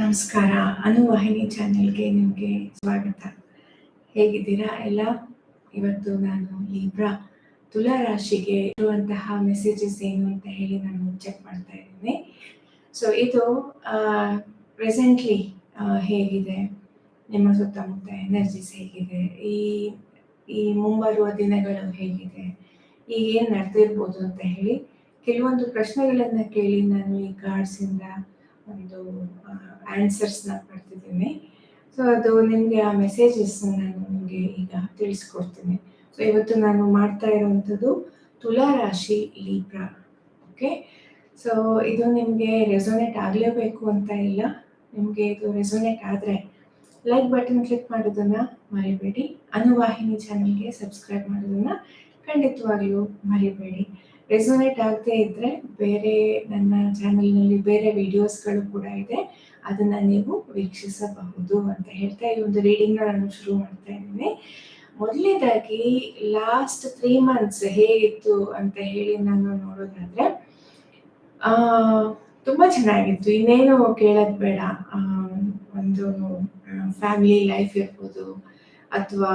ನಮಸ್ಕಾರ. ಅನುವಾಹಿನಿ ಚಾನೆಲ್ಗೆ ನಿಮಗೆ ಸ್ವಾಗತ. ಹೇಗಿದ್ದೀರಾ ಎಲ್ಲ? ಇವತ್ತು ನಾನು ಲೀಬ್ರಾ ತುಲಾ ರಾಶಿಗೆ ಇರುವಂತಹ ಮೆಸೇಜಸ್ ಏನು ಅಂತ ಹೇಳಿ ನಾನು ಚೆಕ್ ಮಾಡ್ತಾ ಇದ್ದೀನಿ. ಸೊ ಇದು ಪ್ರೆಸೆಂಟ್ಲಿ ಹೇಗಿದೆ? ನಿಮ್ಮ ಸುತ್ತಮುತ್ತ ಎನರ್ಜಿಸ್ ಹೇಗಿದೆ? ಈ ಈ ಮುಂಬರುವ ದಿನಗಳು ಹೇಗಿದೆ? ಈಗ ಏನು ನಡೆದಿರ್ಬೋದು ಅಂತ ಹೇಳಿ ಕೆಲವೊಂದು ಪ್ರಶ್ನೆಗಳನ್ನು ಕೇಳಿ ನಾನು ಈ ಕಾರ್ಡ್ಸಿಂದ ಒಂದು ಆನ್ಸರ್ಸ್ನ ಪಡ್ತಿದ್ದೀನಿ ಸೊ ಅದು ನಿಮಗೆ ಆ ಮೆಸೇಜಸ್ ನಾನು ನಿಮಗೆ ಈಗ ತಿಳಿಸ್ಕೊಡ್ತೀನಿ. ಸೊ ಇವತ್ತು ನಾನು ಮಾಡ್ತಾ ಇರುವಂಥದ್ದು ತುಲಾ ರಾಶಿ ಲೀಬ್ರಾ ಓಕೆ ಸೊ ಇದು ನಿಮಗೆ ರೆಸೊನೇಟ್ ಆಗಲೇಬೇಕು ಅಂತ ಇಲ್ಲ. ನಿಮಗೆ ಇದು ರೆಸೊನೇಟ್ ಆದರೆ ಲೈಕ್ ಬಟನ್ ಕ್ಲಿಕ್ ಮಾಡೋದನ್ನು ಮರಿಬೇಡಿ. ಅನುವಾಹಿನಿ ಚಾನಲ್ಗೆ ಸಬ್ಸ್ಕ್ರೈಬ್ ಮಾಡೋದನ್ನು ಖಂಡಿತವಾಗಿಯೂ ಮರಿಬೇಡಿ. ರೆಸೊನೇಟ್ ಆಗದೆ ಇದ್ದರೆ ಬೇರೆ ನನ್ನ ಚಾನಲ್ನಲ್ಲಿ ಬೇರೆ ವಿಡಿಯೋಸ್ಗಳು ಕೂಡ ಇದೆ. ಅದನ್ನು ನೀವು ವೀಕ್ಷಿಸಬಹುದು ಅಂತ ಹೇಳ್ತಾ ಈ ಒಂದು ರೀಡಿಂಗ್ನ ನಾನು ಶುರು ಮಾಡ್ತಾ ಇದ್ದೀನಿ. ಮೊದಲನೇದಾಗಿ ಲಾಸ್ಟ್ ತ್ರೀ ಮಂತ್ಸ್ ಹೇಗಿತ್ತು ಅಂತ ಹೇಳಿ ನಾನು ನೋಡೋದಾದರೆ ತುಂಬಾ ಚೆನ್ನಾಗಿತ್ತು. ಇನ್ನೇನು ಕೇಳೋದು ಬೇಡ. ಒಂದು ಫ್ಯಾಮಿಲಿ ಲೈಫ್ ಇರ್ಬೋದು, ಅಥವಾ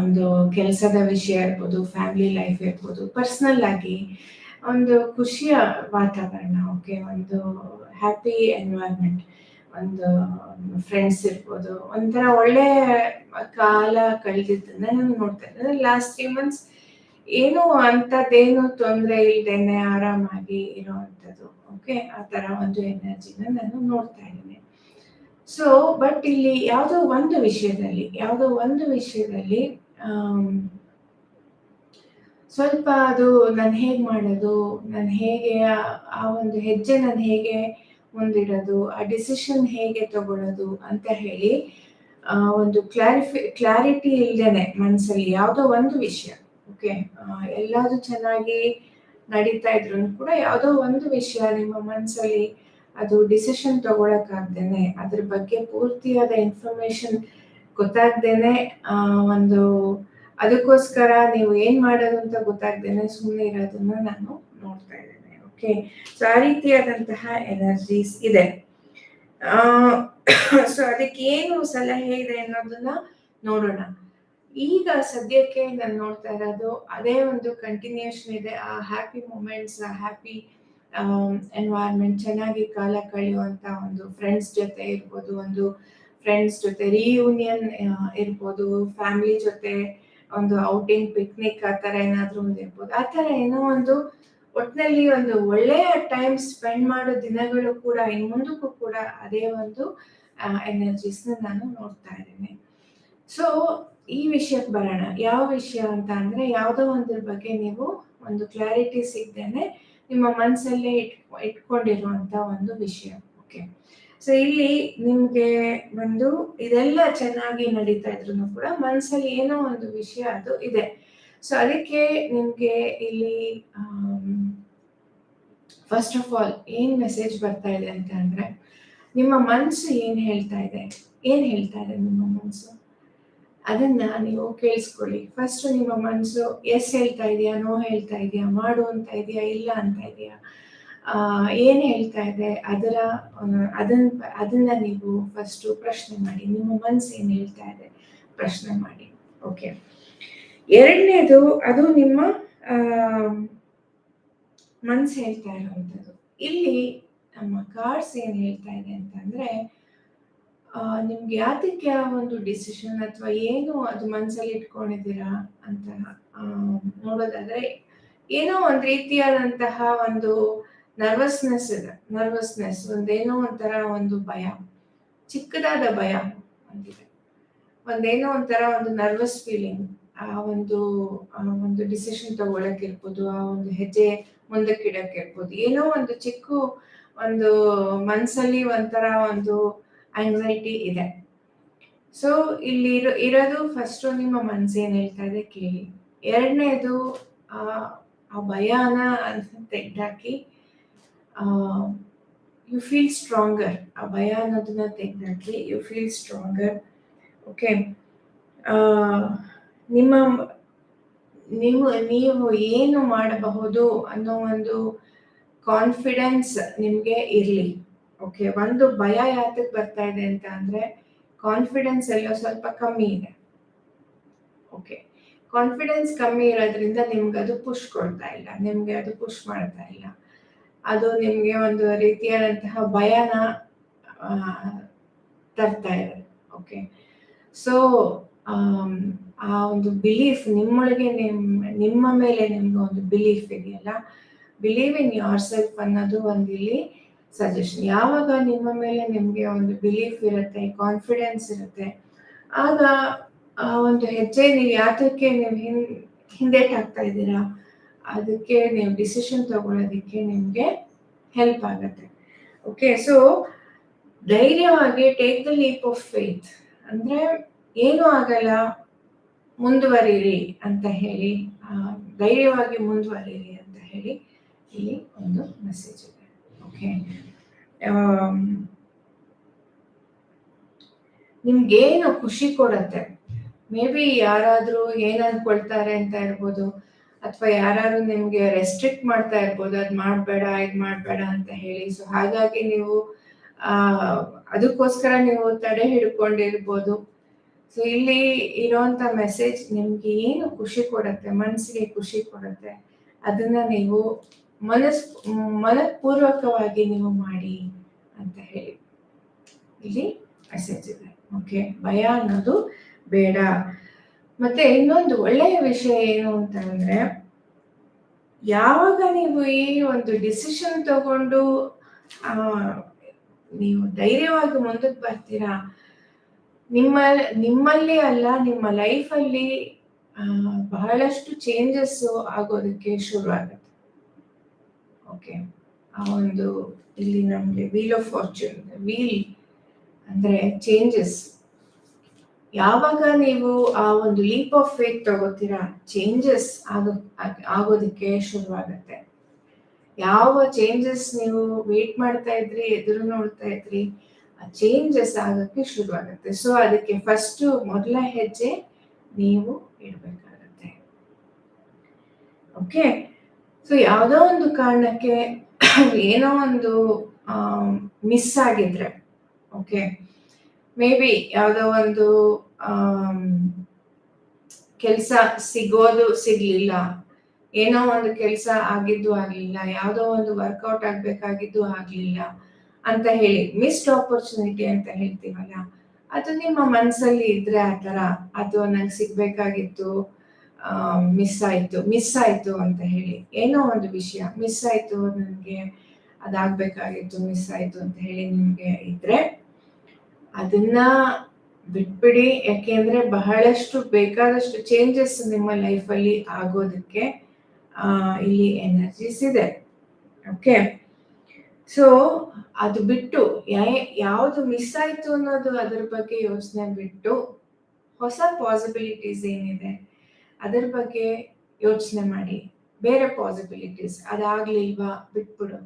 ಒಂದು ಕೆಲಸದ ವಿಷಯ ಇರ್ಬೋದು ಫ್ಯಾಮಿಲಿ ಲೈಫ್ ಇರ್ಬೋದು ಪರ್ಸ್ನಲ್ ಆಗಿ ಒಂದು ಖುಷಿಯ ವಾತಾವರಣ ಓಕೆ ಒಂದು ಹ್ಯಾಪಿ ಎನ್ವೈರ್ಮೆಂಟ್ ಒಂದು ಫ್ರೆಂಡ್ಸ್ ಇರ್ಬೋದು, ಒಂಥರ ಒಳ್ಳೆ ಕಾಲ ಕಳೆದಿದ್ದನ್ನ ನಾನು ನೋಡ್ತಾ ಇದ್ದೆ. ಲಾಸ್ಟ್ ತ್ರೀ ಮಂತ್ಸ್ ಏನು ಅಂಥದ್ದೇನು ತೊಂದರೆ ಇಲ್ದೇನೆ ಆರಾಮಾಗಿ ಇರೋವಂಥದ್ದು ಓಕೆ ಆ ಥರ ಒಂದು ಎನರ್ಜಿನ ನಾನು ನೋಡ್ತಾ ಇದ್ದೀನಿ. ಸೊ ಬಟ್ ಇಲ್ಲಿ ಯಾವುದೋ ಒಂದು ವಿಷಯದಲ್ಲಿ, ಯಾವುದೋ ಒಂದು ವಿಷಯದಲ್ಲಿ ಸ್ವಲ್ಪ ಅದು ನಾನು ಹೇಗೆ ಮಾಡೋದು, ನಾನು ಹೇಗೆ ಆ- ಒಂದು ಹೆಜ್ಜೆ ನಾನು ಹೇಗೆ ಮುಂದಿಡೋದು, ಆ ಡಿಸಿಷನ್ ಹೇಗೆ ತಗೊಳ್ಳೋದು ಅಂತ ಹೇಳಿ ಒಂದು ಕ್ಲಾರಿಫಿ ಕ್ಲಾರಿಟಿ ಇಲ್ಲದೇನೆ ಮನಸ್ಸಲ್ಲಿ ಯಾವುದೋ ಒಂದು ವಿಷಯ ಓಕೆ ಎಲ್ಲದೂ ಚೆನ್ನಾಗಿ ನಡೀತಾ ಇದ್ರು ಕೂಡ ಯಾವುದೋ ಒಂದು ವಿಷಯ ನಿಮ್ಮ ಮನಸ್ಸಲ್ಲಿ ಅದು ಡಿಸಿಷನ್ ತಗೊಳಕ್ಕಾಗ್ದೇನೆ, ಅದ್ರ ಬಗ್ಗೆ ಪೂರ್ತಿಯಾದ ಇನ್ಫಾರ್ಮೇಶನ್ ಗೊತ್ತಾಗ್ದೇನೆ ಒಂದು ಅದಕ್ಕೋಸ್ಕರ ನೀವು ಏನ್ ಮಾಡೋದು ಅಂತ ಗೊತ್ತಾಗ್ದೇನೆ ಸುಮ್ಮನೆ ಇರೋದನ್ನ ನಾನು ನೋಡ್ತಾ ಇದ್ದೇನೆ ಓಕೆ ಸೊ ಆ ರೀತಿಯಾದಂತಹ ಎನರ್ಜೀಸ್ ಇದೆ. ಸೊ ಅದಕ್ಕೆ ಏನು ಸಲಹೆ ಇದೆ ಅನ್ನೋದನ್ನ ನೋಡೋಣ. ಈಗ ಸದ್ಯಕ್ಕೆ ನಾನು ನೋಡ್ತಾ ಇರೋದು ಅದೇ ಒಂದು ಕಂಟಿನ್ಯೂಷನ್ ಇದೆ, ಆ ಹ್ಯಾಪಿ ಮೂಮೆಂಟ್ಸ್ ಆ ಹ್ಯಾಪಿ ಎನ್ವೈರ್ಮೆಂಟ್ ಚೆನ್ನಾಗಿ ಕಾಲ ಕಳೆಯುವಂತ ಒಂದು ಫ್ರೆಂಡ್ಸ್ ಜೊತೆ ಇರ್ಬೋದು, ಒಂದು ಫ್ರೆಂಡ್ಸ್ ಜೊತೆ ರೀಯೂನಿಯನ್ ಇರ್ಬೋದು ಫ್ಯಾಮಿಲಿ ಜೊತೆ ಒಂದು ಔಟಿಂಗ್ ಪಿಕ್ನಿಕ್ ಆ ಥರ ಏನಾದರೂ ಒಂದು ಇರ್ಬೋದು. ಆ ಥರ ಏನೋ ಒಂದು ಒಟ್ಟಿನಲ್ಲಿ ಒಂದು ಒಳ್ಳೆಯ ಟೈಮ್ ಸ್ಪೆಂಡ್ ಮಾಡೋ ದಿನಗಳು ಕೂಡ, ಇನ್ನು ಮುಂದಕ್ಕೂ ಕೂಡ ಅದೇ ಒಂದು ಎನರ್ಜೀಸ್ನ ನಾನು ನೋಡ್ತಾ ಇದ್ದೇನೆ. ಸೊ ಈ ವಿಷಯಕ್ಕೆ ಬರೋಣ. ಯಾವ ವಿಷಯ ಅಂತ ಅಂದ್ರೆ, ಯಾವುದೋ ಒಂದ್ರ ಬಗ್ಗೆ ನೀವು ಒಂದು ಕ್ಲಾರಿಟಿ ಸಿಗ್ದೇನೆ ನಿಮ್ಮ ಮನಸ್ಸಲ್ಲೇ ಇಟ್, ಇಟ್ಕೊಂಡಿರುವಂತ ಒಂದು ವಿಷಯ. ಓಕೆ ಸೊ ಇಲ್ಲಿ ನಿಮ್ಗೆ ಒಂದು ಇದೆಲ್ಲ ಚೆನ್ನಾಗಿ ನಡೀತಾ ಇದ್ರು ಕೂಡ ಮನಸ್ಸಲ್ಲಿ ಏನೋ ಒಂದು ವಿಷಯ ಅದು ಇದೆ. ಸೊ ಅದಕ್ಕೆ ನಿಮ್ಗೆ ಇಲ್ಲಿ ಫಸ್ಟ್ ಆಫ್ ಆಲ್ ಏನ್ ಮೆಸೇಜ್ ಬರ್ತಾ ಇದೆ ಅಂತ ಅಂದ್ರೆ ನಿಮ್ಮ ಮನಸ್ಸು ಏನ್ ಹೇಳ್ತಾ ಇದೆ? ಏನ್ ಹೇಳ್ತಾ ಇದೆ ನಿಮ್ಮ ಮನಸ್ಸು ಅದನ್ನ ನೀವು ಕೇಳಿಸ್ಕೊಳ್ಳಿ. ಫಸ್ಟ್ ನಿಮ್ಮ ಮನಸ್ಸು ಎಸ್ ಹೇಳ್ತಾ ಇದೆಯಾ ನೋ ಹೇಳ್ತಾ ಇದೆಯಾ, ಮಾಡು ಅಂತ ಇದೆಯಾ, ಇಲ್ಲ ಅಂತ ಇದೆಯಾ? ಏನು ಹೇಳ್ತಾ ಇದೆ? ಅದರ ಅದನ್ನ ಅದನ್ನ ನೀವು ಫಸ್ಟ್ ಪ್ರಶ್ನೆ ಮಾಡಿ. ನಿಮ್ಮ ಮನಸ್ಸು ಏನು ಹೇಳ್ತಾ ಇದೆ? ಪ್ರಶ್ನೆ ಮಾಡಿ. ಓಕೆ ಎರಡನೇದು, ಅದು ನಿಮ್ಮ ಮನ್ಸು ಹೇಳ್ತಾ ಇರುವಂಥದ್ದು. ಇಲ್ಲಿ ನಮ್ಮ ಕಾರ್ಡ್ಸ್ ಏನು ಹೇಳ್ತಾ ಇದೆ ಅಂತಂದ್ರೆ ನಿಮ್ಗೆ ಯಾತಕ್ಕೆ ಆ ಒಂದು ಡಿಸಿಷನ್ ಅಥವಾ ಏನು ಅದು ಮನಸ್ಸಲ್ಲಿ ಇಟ್ಕೊಂಡಿದ್ದೀರಾ ಅಂತ ನೋಡೋದಾದ್ರೆ ಏನೋ ಒಂದು ರೀತಿಯಾದಂತಹ ಒಂದು ನರ್ವಸ್ನೆಸ್ ಇದೆ ನರ್ವಸ್ನೆಸ್ ಒಂದೇನೋ ಒಂಥರ ಒಂದು ಭಯ, ಚಿಕ್ಕದಾದ ಭಯ ಒಂದಿದೆ. ಒಂದೇನೋ ಒಂಥರ ಒಂದು ನರ್ವಸ್ ಫೀಲಿಂಗ್ ಆ ಒಂದು ಒಂದು ಡಿಸಿಷನ್ ತಗೊಳಕ್ಕಿರ್ಬೋದು, ಆ ಒಂದು ಹೆಜ್ಜೆ ಮುಂದಕ್ಕಿಡಕ್ ಇರ್ಬೋದು ಏನೋ ಒಂದು ಚಿಕ್ಕ ಒಂದು ಮನಸ್ಸಲ್ಲಿ ಒಂಥರ ಒಂದು ಆಂಗ್ಸೈಟಿ ಇದೆ. ಸೊ ಇಲ್ಲಿ ಇರೋ, ಇರೋದು ಫಸ್ಟು ನಿಮ್ಮ ಮನ್ಸು ಏನ್ ಹೇಳ್ತಾ ಇದೆ ಕೇಳಿ. ಎರಡನೇದು, ಆ ಭಯಾನ ತೆಗ್ದಾಕಿ ಯು ಫೀಲ್ ಸ್ಟ್ರಾಂಗರ್ ಆ ಭಯ ಅನ್ನೋದನ್ನ ತೆಗ್ದಾಕಿ ಯು ಫೀಲ್ ಸ್ಟ್ರಾಂಗರ್ ಓಕೆ ನಿಮ್ಮ ನೀವು ನೀವು ಏನು ಮಾಡಬಹುದು ಅನ್ನೋ ಒಂದು ಕಾನ್ಫಿಡೆನ್ಸ್ ನಿಮಗೆ ಇರಲಿ. ಓಕೆ ಒಂದು ಭಯ ಯಾತಕ್ಕೆ ಬರ್ತಾ ಇದೆ ಅಂತ ಅಂದ್ರೆ ಕಾನ್ಫಿಡೆನ್ಸ್ ಎಲ್ಲ ಸ್ವಲ್ಪ ಕಮ್ಮಿ ಇದೆ. ಓಕೆ ಕಾನ್ಫಿಡೆನ್ಸ್ ಕಮ್ಮಿ ಇರೋದ್ರಿಂದ ನಿಮ್ಗೆ ಅದು ಪುಷ್ ಕೊಡ್ತಾ ಇಲ್ಲ, ನಿಮ್ಗೆ ಅದು ಪುಷ್ ಮಾಡ್ತಾ ಇಲ್ಲ. ಅದು ನಿಮ್ಗೆ ಒಂದು ರೀತಿಯಾದಂತಹ ಭಯನ ತರ್ತಾ ಇದೆ. ಓಕೆ ಸೊ ಆ ಒಂದು ಬಿಲೀಫ್ ನಿಮ್ಮೊಳಗೆ ನಿಮ್, ನಿಮ್ಮ ಮೇಲೆ ನಿಮ್ಗೆ ಒಂದು ಬಿಲೀಫ್ ಇದೆಯಲ್ಲ? ಬಿಲೀವ್ ಇನ್ ಯೋರ್ ಸೆಲ್ಫ್ ಅನ್ನೋದು ಒಂದಿಲ್ಲಿ ಸಜೆಷನ್ ಯಾವಾಗ ನಿಮ್ಮ ಮೇಲೆ ನಿಮಗೆ ಒಂದು ಬಿಲೀಫ್ ಇರುತ್ತೆ ಕಾನ್ಫಿಡೆನ್ಸ್ ಇರುತ್ತೆ. ಆಗ, ಆ, ಒಂದು ಹೆಜ್ಜೆ ನೀವು ಯಾತಕ್ಕೆ ನೀವು ಹಿನ್ ಹಿಂದೇಟಾಗ್ತಾ ಇದ್ದೀರಾ? ಅದಕ್ಕೆ ನೀವು ಡಿಸಿಷನ್ ತಗೊಳ್ಳೋದಕ್ಕೆ ನಿಮಗೆ ಹೆಲ್ಪ್ ಆಗುತ್ತೆ. ಓಕೆ ಸೊ ಧೈರ್ಯವಾಗಿ take the leap of faith ಅಂದರೆ, ಏನೂ ಆಗಲ್ಲ, ಮುಂದುವರಿರಿ ಅಂತ ಹೇಳಿ ಧೈರ್ಯವಾಗಿ ಮುಂದುವರಿರಿ ಅಂತ ಹೇಳಿ, ಇಲ್ಲಿ ಒಂದು ಮೆಸೇಜ್ ಇದೆ. ಓಕೆ ನಿಮ್ಗೇನು ಖುಷಿ ಕೊಡತ್ತೆ? ಮೇ ಬಿ ಯಾರಾದ್ರೂ ಏನ್ ಅನ್ಕೊಳ್ತಾರೆ ಅಂತ ಇರ್ಬೋದು ಅಥವಾ ಯಾರಾದ್ರೂ ನಿಮ್ಗೆ ರೆಸ್ಟ್ರಿಕ್ಟ್ ಮಾಡ್ತಾ ಇರ್ಬೋದು, ಅದ್ ಮಾಡ್ಬೇಡ, ಇದ್ ಮಾಡ್ಬೇಡ ಅಂತ ಹೇಳಿ. ಸೊ ಹಾಗಾಗಿ ನೀವು ಅದಕ್ಕೋಸ್ಕರ ನೀವು ತಡೆ ಹಿಡ್ಕೊಂಡಿರ್ಬೋದು. ಸೊ ಇಲ್ಲಿ ಇರೋಂಥ ಮೆಸೇಜ್ ನಿಮ್ಗೆ ಏನು ಖುಷಿ ಕೊಡತ್ತೆ ಮನಸ್ಸಿಗೆ ಖುಷಿ ಕೊಡತ್ತೆ, ಅದನ್ನ ನೀವು ಮನಸ್, ಮನಃಪೂರ್ವಕವಾಗಿ ನೀವು ಮಾಡಿ ಅಂತ ಹೇಳಿ. ಇಲ್ಲಿ ಮೆಸೇಜ್ ಓಕೆ ಭಯ ಅನ್ನೋದು ಬೇಡ. ಮತ್ತೆ ಇನ್ನೊಂದು ಒಳ್ಳೆಯ ವಿಷಯ ಏನು ಅಂತ ಅಂದ್ರೆ, ಯಾವಾಗ ನೀವು ಈ ಒಂದು ಡಿಸಿಷನ್ ತಗೊಂಡು ನೀವು ಧೈರ್ಯವಾಗಿ ಮುಂದಕ್ಕೆ ಬರ್ತೀರಾ? ನಿಮ್ಮ, ನಿಮ್ಮಲ್ಲಿ ಅಲ್ಲ, ನಿಮ್ಮ ಲೈಫಲ್ಲಿ ಬಹಳಷ್ಟು ಚೇಂಜಸ್ ಆಗೋದಕ್ಕೆ ಶುರು ಆಗುತ್ತೆ ಓಕೆ. ಆ ಒಂದು ಇಲ್ಲಿ ನಮಗೆ ವೀಲ್ ಆಫ್ ಫಾರ್ಚೂನ್ ವೀಲ್ ಅಂದ್ರೆ ಚೇಂಜಸ್ ಯಾವಾಗ ನೀವು ಆ ಒಂದು ಲೀಪ್ ಆಫ್ ಫೇತ್ ತಗೋತೀರಾ ಚೇಂಜಸ್ ಆಗೋ, ಆಗ್- ಆಗೋದಕ್ಕೆ ಶುರುವಾಗತ್ತೆ. ಯಾವ ಚೇಂಜಸ್ ನೀವು ವೇಟ್ ಮಾಡ್ತಾ ಇದ್ರಿ, ಎದುರು ನೋಡ್ತಾ ಇದ್ರಿ, ಆ ಚೇಂಜಸ್ ಆಗಕ್ಕೆ ಶುರುವಾಗುತ್ತೆ. ಸೊ ಅದಕ್ಕೆ ಫಸ್ಟ್ ಮೊದಲ ಹೆಜ್ಜೆ ನೀವು ಇಡಬೇಕಾಗುತ್ತೆ. ಓಕೆ ಸೊ ಯಾವುದೋ ಒಂದು ಕಾರಣಕ್ಕೆ ಏನೋ ಒಂದು ಮಿಸ್ ಆಗಿದ್ರೆ ಓಕೆ ಮೇ ಬಿ ಯಾವುದೋ ಒಂದು ಕೆಲಸ ಸಿಗೋದು ಸಿಗ್ಲಿಲ್ಲ. ಏನೋ ಒಂದು ಕೆಲಸ ಆಗಿದ್ದು ಆಗಲಿಲ್ಲ. ಯಾವುದೋ ಒಂದು ವರ್ಕೌಟ್ ಆಗಬೇಕಾಗಿದ್ದು ಆಗಲಿಲ್ಲ ಅಂತ ಹೇಳಿ. ಮಿಸ್ಡ್ ಆಪರ್ಚುನಿಟಿ ಅಂತ ಹೇಳ್ತೀವಲ್ಲ, ಅದು ನಿಮ್ಮ ಮನಸ್ಸಲ್ಲಿ ಇದ್ರೆ ಆ ಥರ ಅದು ನಂಗೆ ಸಿಗ್ಬೇಕಾಗಿತ್ತು ಮಿಸ್ ಆಯ್ತು ಮಿಸ್ ಆಯ್ತು ಅಂತ ಹೇಳಿ. ಏನೋ ಒಂದು ವಿಷಯ ಮಿಸ್ ಆಯ್ತು ನನಗೆ ಅದಾಗಬೇಕಾಗಿತ್ತು ಮಿಸ್ ಆಯ್ತು ಅಂತ ಹೇಳಿ ನಿಮಗೆ ಇದ್ರೆ ಅದನ್ನ ಬಿಟ್ಬಿಡಿ. ಯಾಕೆಂದ್ರೆ ಬಹಳಷ್ಟು ಬೇಕಾದಷ್ಟು ಚೇಂಜಸ್ ನಿಮ್ಮ ಲೈಫಲ್ಲಿ ಆಗೋದಕ್ಕೆ ಇಲ್ಲಿ ಎನರ್ಜೀಸ್ ಇದೆ. ಓಕೆ ಸೊ ಅದು ಬಿಟ್ಟು ಯಾವುದು ಮಿಸ್ ಆಯ್ತು ಅನ್ನೋದು ಅದ್ರ ಬಗ್ಗೆ ಯೋಚನೆ ಬಿಟ್ಟು ಹೊಸ ಪಾಸಿಬಿಲಿಟೀಸ್ ಏನಿದೆ? ಅದ್ರ ಬಗ್ಗೆ ಯೋಚನೆ ಮಾಡಿ. ಬೇರೆ ಪಾಸಿಬಿಲಿಟೀಸ್ ಅದಾಗ್ಲಿಲ್ವಾ ಬಿಟ್ಬಿಡು.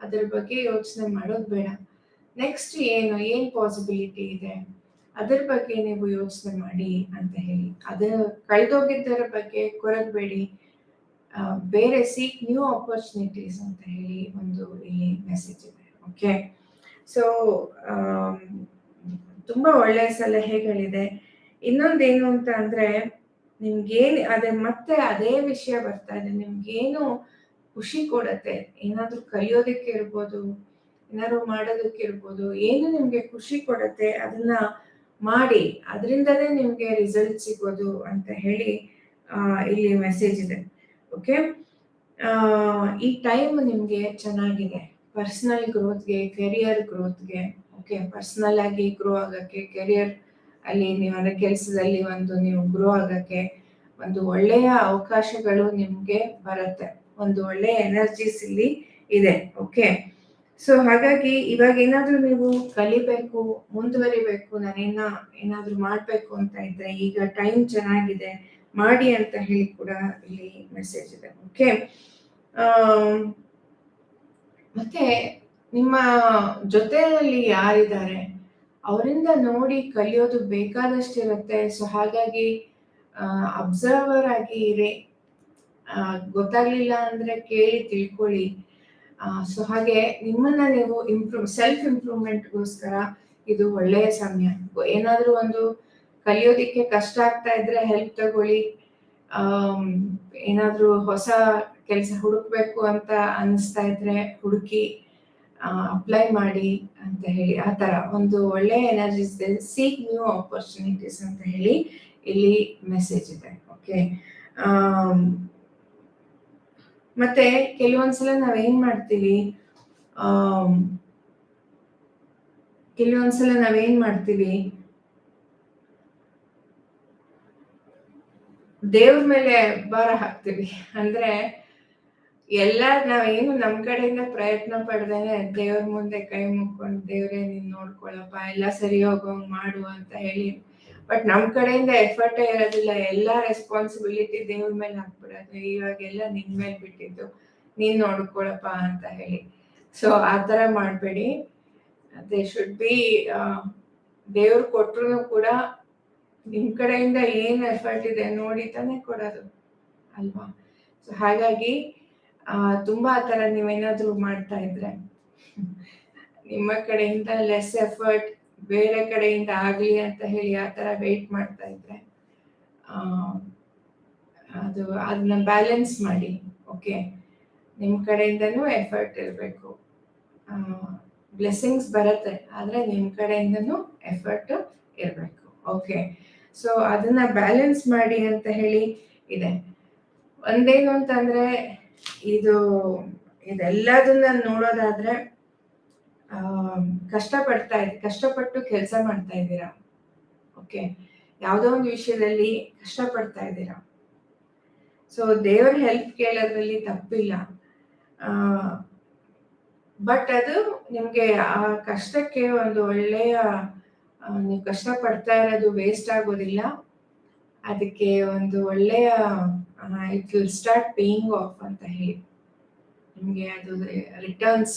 ಅದರ ಬಗ್ಗೆ ಯೋಚನೆ ಮಾಡೋದು ಬೇಡ. ನೆಕ್ಸ್ಟ್ ಏನು, ಏನ್ ಪಾಸಿಬಿಲಿಟಿ ಇದೆ? ಅದರ ಬಗ್ಗೆ ನೀವು ಯೋಚನೆ ಮಾಡಿ ಅಂತ ಹೇಳಿ. ಅದು ಕಳೆದೋಗಿದ್ದರ ಬಗ್ಗೆ ಕೊರಗಬೇಡಿ ಬೇರೆ ಸೀಕ್ ನ್ಯೂ ಆಪರ್ಚುನಿಟೀಸ್ ಅಂತ ಹೇಳಿ ಒಂದು ಇಲ್ಲಿ ಮೆಸೇಜ್ ಇದೆ. ಓಕೆ ಸೊ ತುಂಬಾ ಒಳ್ಳೆಯ ಸಲಹೆಗಳಿದೆ. ಇನ್ನೊಂದೇನು ಅಂತ ಅಂದ್ರೆ ನಿಮ್ಗೇನ್, ಅದೇ ಮತ್ತೆ ಅದೇ ವಿಷಯ ಬರ್ತಾ ಇದೆ. ನಿಮ್ಗೇನು ಖುಷಿ ಕೊಡತ್ತೆ? ಏನಾದ್ರೂ ಕಲಿಯೋದಕ್ಕೆ ಇರ್ಬೋದು, ಏನಾದ್ರು ಮಾಡೋದಕ್ಕೆ ಇರ್ಬೋದು, ಏನು ನಿಮ್ಗೆ ಖುಷಿ ಕೊಡತ್ತೆ ಅದನ್ನ ಮಾಡಿ ಅದರಿಂದಲೇ ನಿಮ್ಗೆ ರಿಸಲ್ಟ್ ಸಿಗೋದು ಅಂತ ಹೇಳಿ ಇಲ್ಲಿ ಮೆಸೇಜ್ ಇದೆ. ಓಕೆ ಈ ಟೈಮ್ ನಿಮ್ಗೆ ಚೆನ್ನಾಗಿದೆ. ಪರ್ಸನಲ್ ಗ್ರೋತ್ಗೆ ಕೆರಿಯರ್ ಗ್ರೋತ್ಗೆ ಓಕೆ ಪರ್ಸನಲ್ ಆಗಿ ಗ್ರೋ ಆಗಕ್ಕೆ ಕೆರಿಯರ್ ಅಲ್ಲಿ ನೀವು ಅಂದ್ರೆ ಕೆಲಸದಲ್ಲಿ ಒಂದು ನೀವು ಗ್ರೋ ಆಗಕ್ಕೆ ಒಂದು ಒಳ್ಳೆಯ ಅವಕಾಶಗಳು ನಿಮ್ಗೆ ಬರುತ್ತೆ. ಒಂದು ಒಳ್ಳೆಯ ಎನರ್ಜೀಸ್ ಇಲ್ಲಿ ಇದೆ ಓಕೆ ಸೊ ಹಾಗಾಗಿ ಇವಾಗ ಏನಾದ್ರೂ ನೀವು ಕಲಿಬೇಕು, ಮುಂದುವರಿಬೇಕು ನಾನೇನ ಏನಾದ್ರೂ ಮಾಡ್ಬೇಕು ಅಂತ ಇದ್ರೆ ಈಗ ಟೈಮ್ ಚೆನ್ನಾಗಿದೆ, ಮಾಡಿ ಅಂತ ಹೇಳಿ ಕೂಡ ಇಲ್ಲಿ ಮೆಸೇಜ್ ಇದೆ ಓಕೆ ಮತ್ತೆ ನಿಮ್ಮ ಜೊತೆಯಲ್ಲಿ ಯಾರಿದ್ದಾರೆ? ಅವರಿಂದ ನೋಡಿ ಕಲಿಯೋದು ಬೇಕಾದಷ್ಟಿರುತ್ತೆ. ಸೊ ಹಾಗಾಗಿ ಅಬ್ಸರ್ವರ್ ಆಗಿ ಇರಿ. ಗೊತ್ತಾಗ್ಲಿಲ್ಲ ಅಂದ್ರೆ ಕೇಳಿ, ತಿಳ್ಕೊಳ್ಳಿ. ಸೊ ಹಾಗೆ ನಿಮ್ಮನ್ನ ನೀವು ಇಂಪ್ರೂವ್ ಸೆಲ್ಫ್ ಇಂಪ್ರೂವ್ಮೆಂಟ್ಗೋಸ್ಕರ ಇದು ಒಳ್ಳೆಯ ಸಮಯ. ಏನಾದರೂ ಒಂದು ಕಲಿಯೋದಿಕ್ಕೆ ಕಷ್ಟ ಆಗ್ತಾ ಇದ್ರೆ ಹೆಲ್ಪ್ ತಗೊಳ್ಳಿ. ಏನಾದರೂ ಹೊಸ ಕೆಲಸ ಹುಡುಕ್ಬೇಕು ಅಂತ ಅನಿಸ್ತಾ ಇದ್ರೆ ಹುಡುಕಿ ಅಪ್ಲೈ ಮಾಡಿ. ಅಂತ ಹೇಳಿ, ಆ ತರ ಒಂದು ಒಳ್ಳೆ ಎನರ್ಜೀಸ್ ಇದೆ ಸೀಕ್ ನ್ಯೂ ಆಪರ್ಚುನಿಟೀಸ್ ಅಂತ ಹೇಳಿ ಇಲ್ಲಿ ಮೆಸೇಜ್ ಇದೆ ಓಕೆ ಮತ್ತೆ ಕೆಲವೊಂದ್ಸಲ ನಾವೇನ್ ಮಾಡ್ತೀವಿ ಕೆಲವೊಂದ್ಸಲ ನಾವೇನ್ ಮಾಡ್ತೀವಿ, ದೇವ್ರ ಮೇಲೆ ಭಾರ ಹಾಕ್ತೀವಿ. ಅಂದ್ರೆ ಎಲ್ಲ ನಾವೇನು ನಮ್ ಕಡೆಯಿಂದ ಪ್ರಯತ್ನ ಪಡ್ದೇನೆ ದೇವ್ರ ಮುಂದೆ ಕೈ ಮುಕ್ಕೊಂಡು ದೇವ್ರೇ ನೀನ್ ನೋಡ್ಕೊಳಪ್ಪ, ಎಲ್ಲ ಸರಿ ಹೋಗೋಂಗ್ ಮಾಡು ಅಂತ ಹೇಳಿ. ಬಟ್ ನಮ್ ಕಡೆಯಿಂದ ಎಫರ್ಟೇ ಇರೋದಿಲ್ಲ, ಎಲ್ಲಾ ರೆಸ್ಪಾನ್ಸಿಬಿಲಿಟಿ ದೇವ್ರ ಮೇಲೆ ಹಾಕ್ಬಿಡೋದು ಇವಾಗೆಲ್ಲ ನಿನ್ ಮೇಲೆ ಬಿಟ್ಟಿದ್ದು, ನೀನ್ ನೋಡ್ಕೊಳಪ್ಪ ಅಂತ ಹೇಳಿ. ಸೊ ಆ ತರ ಮಾಡ್ಬೇಡಿ. ದೇ ಶುಡ್ ಬಿ ದೇವ್ರು ಕೊಟ್ರು ಕೂಡ ನಿಮ್ ಕಡೆಯಿಂದ ಏನ್ ಎಫರ್ಟ್ ಇದೆ ನೋಡಿ ತಾನೇ ಕೊಡೋದು. ಅಲ್ವಾ? ಸೊ ಹಾಗಾಗಿ ತುಂಬಾ ಆ ತರ ನೀವೇನಾದ್ರೂ ಮಾಡ್ತಾ ಇದ್ರೆ? ನಿಮ್ಮ ಕಡೆಯಿಂದ ಲೆಸ್ ಎಫರ್ಟ್ ಬೇರೆ ಕಡೆಯಿಂದ ಆಗ್ಲಿ ಅಂತ ಹೇಳಿ ಆ ತರ ವೆಯ್ಟ್ ಮಾಡ್ತಾ ಇದ್ರೆ ಅದು, ಅದನ್ನ ಬ್ಯಾಲೆನ್ಸ್ ಮಾಡಿ ಓಕೆ ನಿಮ್ಮ ಕಡೆಯಿಂದನೂ ಎಫರ್ಟ್ ಇರಬೇಕು. ಬ್ಲೆಸ್ಸಿಂಗ್ಸ್ ಬರುತ್ತೆ, ಆದ್ರೆ ನಿಮ್ಮ ಕಡೆಯಿಂದನೂ ಎಫರ್ಟ್ ಇರಬೇಕು ಓಕೆ ಸೊ ಅದನ್ನ ಬ್ಯಾಲೆನ್ಸ್ ಮಾಡಿ ಅಂತ ಹೇಳಿ ಇದೆ. ಒಂದೇನು ಅಂತಂದ್ರೆ ಇದು ಇದೆಲ್ಲದನ್ನ ನೋಡೋದಾದ್ರೆ, ಆ ಕಷ್ಟ ಪಡ್ತಾ ಇದ್, ಕಷ್ಟಪಟ್ಟು ಕೆಲಸ ಮಾಡ್ತಾ ಇದ್ದೀರಾ? ಓಕೆ. ಯಾವುದೋ ಒಂದು ವಿಷಯದಲ್ಲಿ ಕಷ್ಟಪಡ್ತಾ ಇದ್ದೀರಾ? ಸೊ, ದೇವರ ಹೆಲ್ಪ್ ಕೇಳೋದ್ರಲ್ಲಿ ತಪ್ಪಿಲ್ಲ. ಬಟ್ ಅದು ನಿಮಗೆ ಆ ಕಷ್ಟಕ್ಕೆ ಒಂದು ಒಳ್ಳೆಯ ನೀವು ಕಷ್ಟ ಪಡ್ತಾ ಇರೋದು ವೇಸ್ಟ್ ಆಗೋದಿಲ್ಲ. ಅದಕ್ಕೆ ಒಂದು ಒಳ್ಳೆಯ it will start paying off ಅಂತ ಹೇಳಿ. ನಿಮಗೆ ಅದು ರಿಟರ್ನ್ಸ್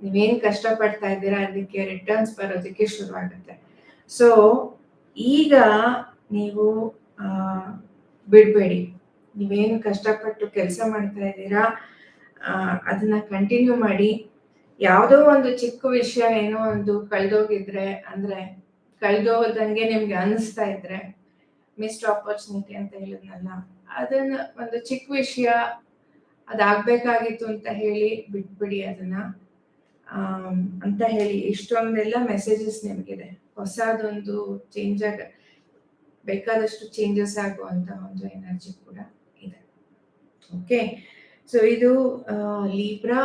ನೀವೇನು ಕಷ್ಟಪಡ್ತಾ ಇದ್ದೀರಾ ಅದಕ್ಕೆ ರಿಟರ್ನ್ಸ್ ಬರೋದಕ್ಕೆ ಶುರುವಾಗುತ್ತೆ. ಸೊ ಈಗ ನೀವು ಬಿಡಬೇಡಿ. ನೀವೇನು ಕಷ್ಟಪಟ್ಟು ಕೆಲಸ ಮಾಡ್ತಾ ಇದ್ದೀರಾ ಅದನ್ನ ಕಂಟಿನ್ಯೂ ಮಾಡಿ. ಯಾವುದೋ ಒಂದು ಚಿಕ್ಕ ವಿಷಯ, ಏನೋ ಒಂದು ಕಳೆದೋಗಿದ್ರೆ, ಅಂದ್ರೆ ಕಳೆದೋದಂಗೆ ನಿಮ್ಗೆ ಅನಿಸ್ತಾ ಇದ್ರೆ ಮಿಸ್ಡ್ ಆಪರ್ಚುನಿಟಿ ಅಂತ ಹೇಳಿದ್ನಲ್ಲ. ಅದನ್ನ ಒಂದು ಚಿಕ್ಕ ವಿಷಯ ಅದಾಗಬೇಕಾಗಿತ್ತು ಅಂತ ಹೇಳಿ ಬಿಟ್ಬಿಡಿ ಅದನ್ನ. ಅಂತ ಹೇಳಿ ಇಷ್ಟೊಂದೆಲ್ಲ ಮೆಸೇಜಸ್ ನಿಮಗಿದೆ. ಹೊಸದೊಂದು ಚೇಂಜ್ ಆಗ, ಬೇಕಾದಷ್ಟು ಚೇಂಜಸ್ ಆಗುವಂತ ಒಂದು ಎನರ್ಜಿ ಕೂಡ ಇದೆ. ಓಕೆ ಸೊ ಇದು ಲೀಬ್ರಾ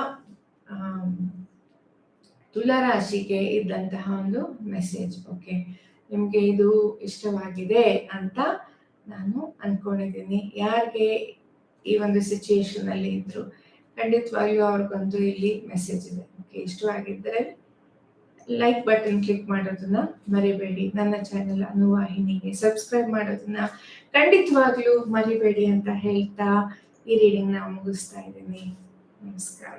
ತುಲಾ ರಾಶಿಗೆ ಇದ್ದಂತಹ ಒಂದು ಮೆಸೇಜ್ ಓಕೆ ನಿಮ್ಗೆ ಇದು ಇಷ್ಟವಾಗಿದೆ ಅಂತ ನಾನು ಅನ್ಕೊಂಡಿದ್ದೀನಿ. ಯಾರಿಗೆ ಈ ಒಂದು ಸಿಚುಯೇಷನ್ ಅಲ್ಲಿ ಇದ್ರು ಖಂಡಿತವಾಗಿಯೂ ಅವ್ರಿಗೊಂದು ಇಲ್ಲಿ ಮೆಸೇಜ್ ಇದೆ. ಓಕೆ ಇಷ್ಟವಾಗಿದ್ದರೆ ಲೈಕ್ ಬಟನ್ ಕ್ಲಿಕ್ ಮಾಡೋದನ್ನ ಮರಿಬೇಡಿ. ನನ್ನ ಚಾನೆಲ್ ಅನುವಾಹಿನಿಗೆ ಸಬ್ಸ್ಕ್ರೈಬ್ ಮಾಡೋದನ್ನ ಖಂಡಿತವಾಗ್ಲೂ ಮರಿಬೇಡಿ ಅಂತ ಹೇಳ್ತಾ ಈ ರೀಡಿಂಗ್ನ ಮುಗಿಸ್ತಾ ಇದ್ದೀನಿ. ನಮಸ್ಕಾರ.